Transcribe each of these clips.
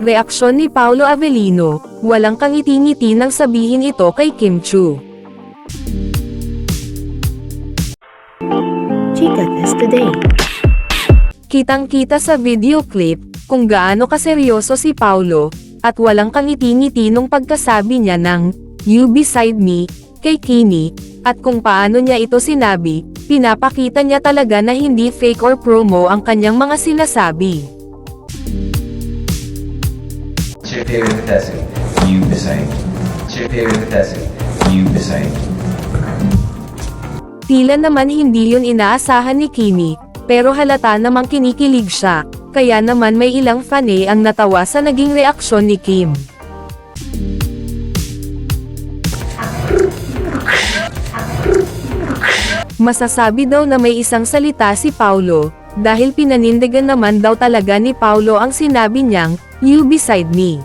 Reaksyon ni Paulo Avellino, walang kangiti-ngiti nang sabihin ito kay Kim Chu. Test Today. Kitang-kita sa video clip, kung gaano kaseryoso si Paulo, at walang kangiti-ngiti nung pagkasabi niya ng, You beside me, kay Kimi, at kung paano niya ito sinabi, pinapakita niya talaga na hindi fake or promo ang kanyang mga sinasabi. With the testing. You beside. Chip with the testing. You beside. Tila naman hindi yun inaasahan ni Kimi, pero halata namang kinikilig siya, kaya naman may ilang fane ang natawa sa naging reaksyon ni Kim. Masasabi daw na may isang salita si Paulo, dahil pinanindigan naman daw talaga ni Paulo ang sinabi niyang, You beside me.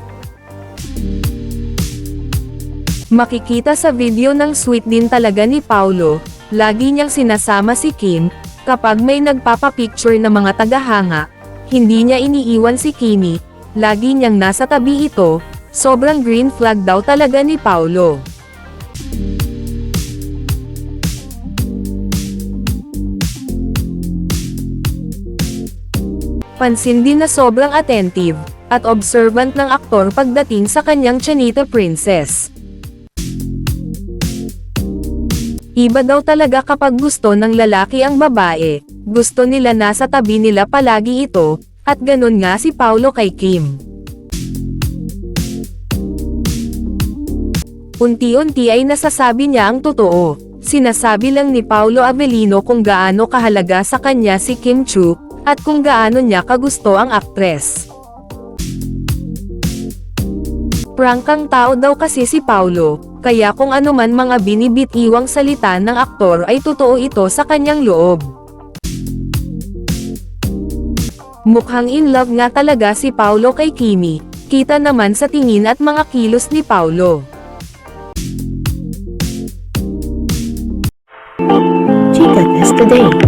Makikita sa video ng sweet din talaga ni Paulo, lagi niyang sinasama si Kim, kapag may nagpapapicture na mga tagahanga, hindi niya iniiwan si Kimi, lagi niyang nasa tabi ito, sobrang green flag daw talaga ni Paulo. Pansin din na sobrang attentive, at observant ng aktor pagdating sa kanyang Chanita Princess. Iba daw talaga kapag gusto ng lalaki ang babae, gusto nila nasa tabi nila palagi ito, at ganun nga si Paulo kay Kim. Unti-unti ay nasasabi niya ang totoo. Sinasabi lang ni Paulo Avellino kung gaano kahalaga sa kanya si Kim Chu, at kung gaano niya kagusto ang aktres. Prangkang tao daw kasi si Paulo, kaya kung ano man mga binibitiwang salita ng aktor ay totoo ito sa kanyang loob. Mukhang in love nga talaga si Paulo kay Kimi, kita naman sa tingin at mga kilos ni Paulo. Chica Test Today.